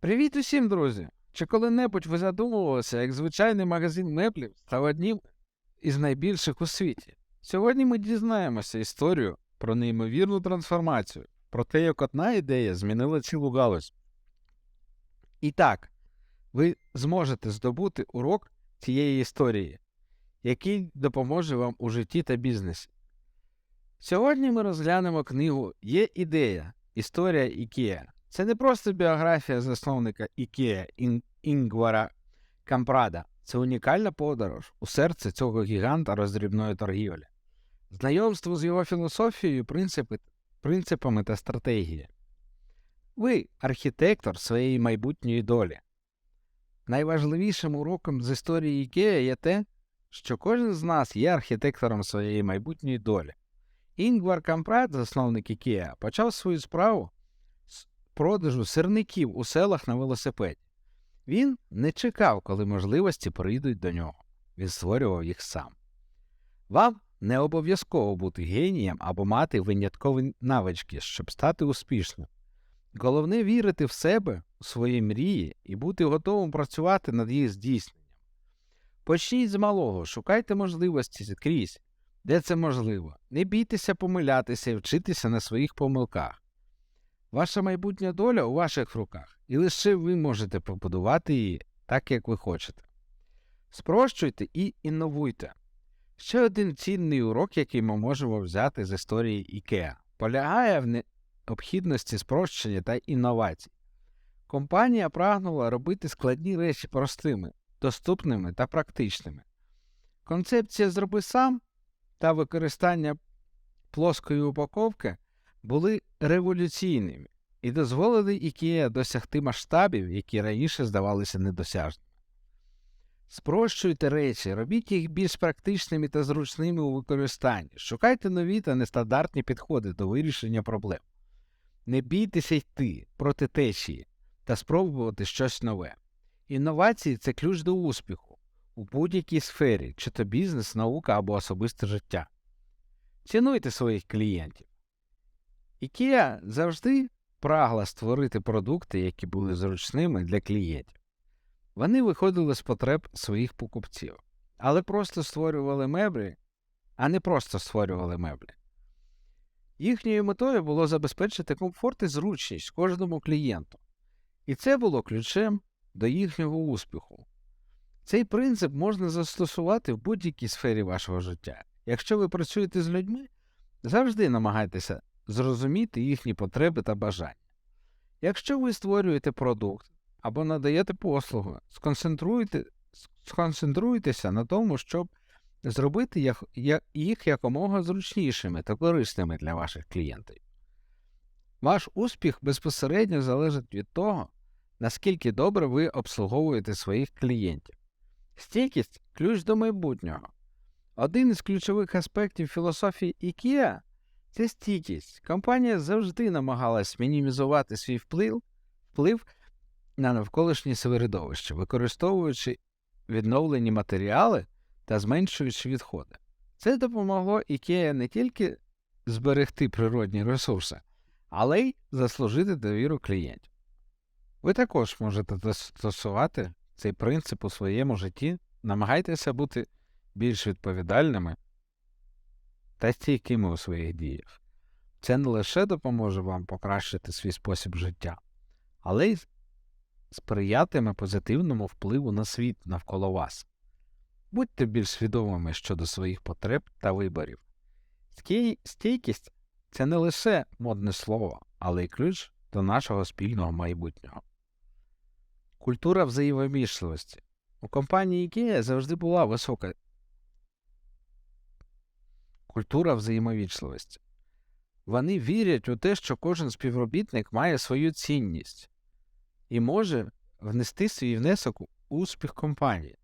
Привіт усім, друзі! Чи коли-небудь ви задумувалися, як звичайний магазин меблів став одним із найбільших у світі? Сьогодні ми дізнаємося історію про неймовірну трансформацію, про те, як одна ідея змінила цілу галузь. І так, ви зможете здобути урок цієї історії, який допоможе вам у житті та бізнесі. Сьогодні ми розглянемо книгу Є ідея. Історія IKEA. Це не просто біографія засновника IKEA Ін- Інгвара Кампрада. Це унікальна подорож у серце цього гіганта роздрібної торгівлі. Знайомство з його філософією, принципи, принципами та стратегією. Ви архітектор своєї майбутньої долі. Найважливішим уроком з історії IKEA є те, що кожен з нас є архітектором своєї майбутньої долі. Інгвар Кампрад, засновник IKEA, почав свою справу продажу сирників у селах на велосипеді. Він не чекав, коли можливості прийдуть до нього. Він створював їх сам. Вам не обов'язково бути генієм або мати виняткові навички, щоб стати успішним. Головне вірити в себе, у свої мрії і бути готовим працювати над їх здійсненням. Почніть з малого, шукайте можливості скрізь, де це можливо. Не бійтеся помилятися і вчитися на своїх помилках. Ваша майбутня доля у ваших руках, і лише ви можете побудувати її так, як ви хочете. Спрощуйте і інновуйте. Ще один цінний урок, який ми можемо взяти з історії IKEA, полягає в необхідності спрощення та інновацій. Компанія прагнула робити складні речі простими, доступними та практичними. Концепція зроби сам та використання плоскої упаковки були революційними і дозволили IKEA досягти масштабів, які раніше здавалися недосяжними. Спрощуйте речі, робіть їх більш практичними та зручними у використанні, шукайте нові та нестандартні підходи до вирішення проблем. Не бійтеся йти проти течії та спробувати щось нове. Інновації це ключ до успіху у будь-якій сфері, чи то бізнес, наука або особисте життя. Цінуйте своїх клієнтів. IKEA завжди прагла створити продукти, які були зручними для клієнтів. Вони виходили з потреб своїх покупців, але просто створювали меблі, а не просто створювали меблі. Їхньою метою було забезпечити комфорт і зручність кожному клієнту, і це було ключем до їхнього успіху. Цей принцип можна застосувати в будь-якій сфері вашого життя. Якщо ви працюєте з людьми, завжди намагайтеся зрозуміти їхні потреби та бажання. Якщо ви створюєте продукт або надаєте послугу, сконцентруйте, сконцентруйтеся на тому, щоб зробити їх, якомога зручнішими та корисними для ваших клієнтів. Ваш успіх безпосередньо залежить від того, наскільки добре ви обслуговуєте своїх клієнтів. Стійкість ключ до майбутнього. Один із ключових аспектів філософії IKEA – це стійкість. Компанія завжди намагалась мінімізувати свій вплив, вплив на навколишнє середовище, використовуючи відновлені матеріали та зменшуючи відходи. Це допомогло IKEA не тільки зберегти природні ресурси, але й заслужити довіру клієнтів. Ви також можете застосувати цей принцип у своєму житті, намагайтеся бути більш відповідальними та стійкими у своїх діях. Це не лише допоможе вам покращити свій спосіб життя, але й сприятиме позитивному впливу на світ навколо вас. Будьте більш свідомими щодо своїх потреб та виборів. Стійкість це не лише модне слово, але й ключ до нашого спільного майбутнього. Культура взаємовічливості. У компанії IKEA завжди була висока культура взаємовічливості. Вони вірять у те, що кожен співробітник має свою цінність і може внести свій внесок у успіх компанії.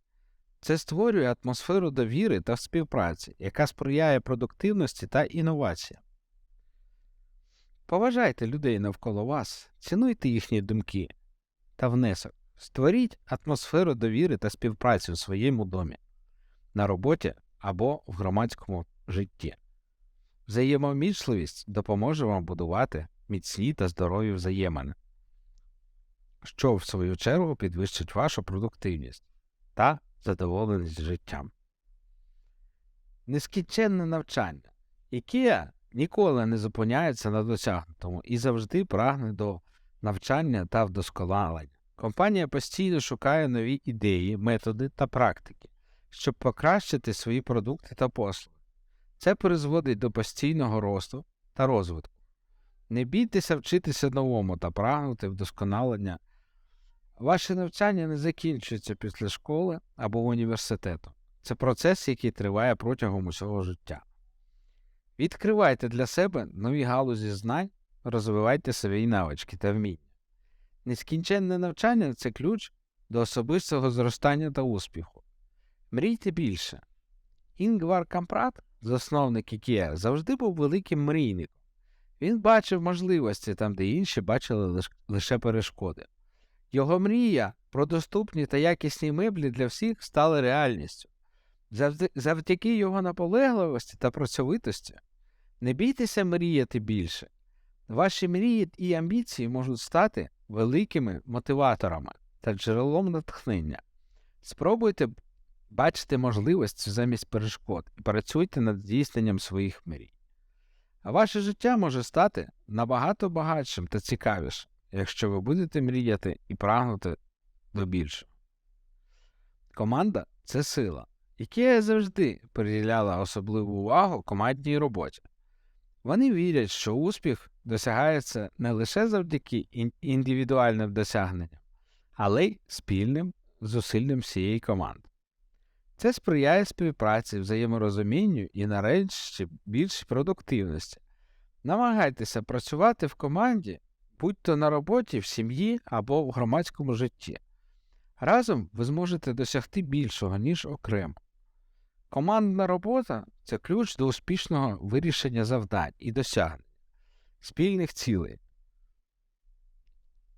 Це створює атмосферу довіри та співпраці, яка сприяє продуктивності та інноваціям. Поважайте людей навколо вас, цінуйте їхні думки та внесок, створіть атмосферу довіри та співпраці у своєму домі, на роботі або в громадському житті. Взаємомічливість допоможе вам будувати міцні та здорові взаємини. що в свою чергу підвищить вашу продуктивність та задоволеність життям. Нескінченне навчання. IKEA ніколи не зупиняється на досягнутому і завжди прагне до навчання та вдосконалення. Компанія постійно шукає нові ідеї, методи та практики, щоб покращити свої продукти та послуги. Це призводить до постійного росту та розвитку. Не бійтеся вчитися новому та прагнути вдосконалення. Ваше навчання не закінчується після школи або університету. Це процес, який триває протягом усього життя. Відкривайте для себе нові галузі знань, розвивайте свої навички та вміння. Нескінченне навчання це ключ до особистого зростання та успіху. Мрійте більше. Інгвар Кампрат, засновник IKEA, завжди був великим мрійником. Він бачив можливості там, де інші бачили лише перешкоди. Його мрія про доступні та якісні меблі для всіх стала реальністю. Завдяки його наполегливості та працьовитості не бійтеся мріяти більше. Ваші мрії і амбіції можуть стати великими мотиваторами та джерелом натхнення. Спробуйте б- бачити можливості замість перешкод і працюйте над здійсненням своїх мрій. А ваше життя може стати набагато багатшим та цікавішим, якщо ви будете мріяти і прагнути до більшого. Команда це сила. IKEA завжди приділяла особливу увагу командній роботі. Вони вірять, що успіх досягається не лише завдяки індивідуальним досягненням, але й спільним зусиллям всієї команди. Це сприяє співпраці, взаєморозумінню і нарешті більшій продуктивності. Намагайтеся працювати в команді, будь то на роботі, в сім'ї або в громадському житті. Разом ви зможете досягти більшого, ніж окремо. Командна робота це ключ до успішного вирішення завдань і досягнень, спільних цілей.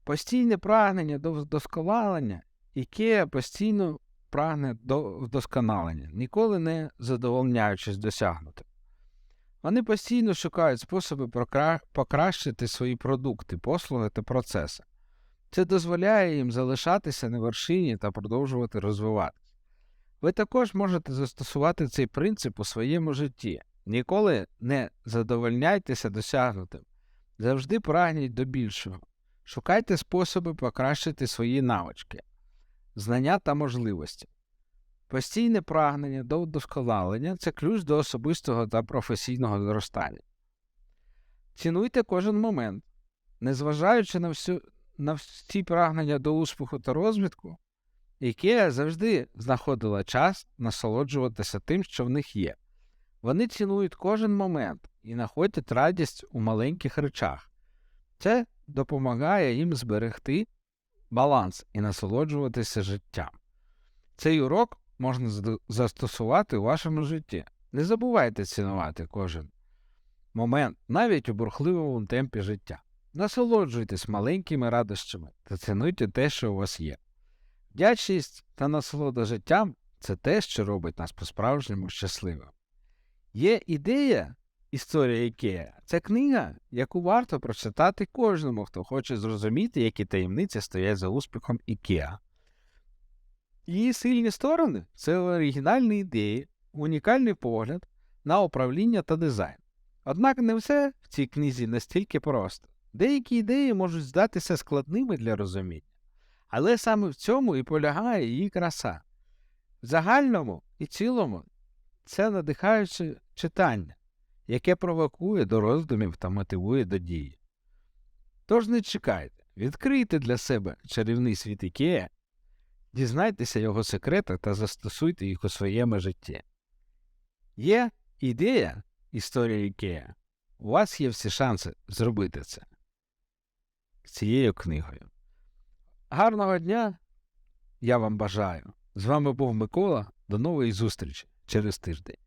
Постійне прагнення до вдосконалення, яке постійно прагне до вдосконалення, ніколи не задовольняючись досягнутим. Вони постійно шукають способи покращити свої продукти, послуги та процеси. Це дозволяє їм залишатися на вершині та продовжувати розвиватися. Ви також можете застосувати цей принцип у своєму житті. Ніколи не задовольняйтеся досягнутим, завжди прагніть до більшого. Шукайте способи покращити свої навички, знання та можливості. Постійне прагнення до вдосконалення це ключ до особистого та професійного зростання. Цінуйте кожен момент, незважаючи на, всю, на всі прагнення до успіху та розвитку, IKEA завжди знаходила час насолоджуватися тим, що в них є. Вони цінують кожен момент і знаходять радість у маленьких речах. Це допомагає їм зберегти баланс і насолоджуватися життям. Цей урок можна застосувати у вашому житті. Не забувайте цінувати кожен момент, навіть у бурхливому темпі життя. Насолоджуйтесь маленькими радощами та цінуйте те, що у вас є. Вдячність та насолода життям це те, що робить нас по-справжньому щасливим. Є ідея Історія Ікеа це книга, яку варто прочитати кожному, хто хоче зрозуміти, які таємниці стоять за успіхом Ікеа. Її сильні сторони це оригінальні ідеї, унікальний погляд на управління та дизайн. Однак не все в цій книзі настільки просто. Деякі ідеї можуть здатися складними для розуміння, але саме в цьому і полягає її краса. В загальному і цілому це надихаюче читання, яке провокує до роздумів та мотивує до дії. Тож не чекайте, відкрийте для себе чарівний світ Ікея, дізнайтеся його секрети та застосуйте їх у своєму житті. Є ідея історії Ікея. У вас є всі шанси зробити це цією книгою. Гарного дня я вам бажаю. З вами був Микола. До нової зустрічі через тиждень.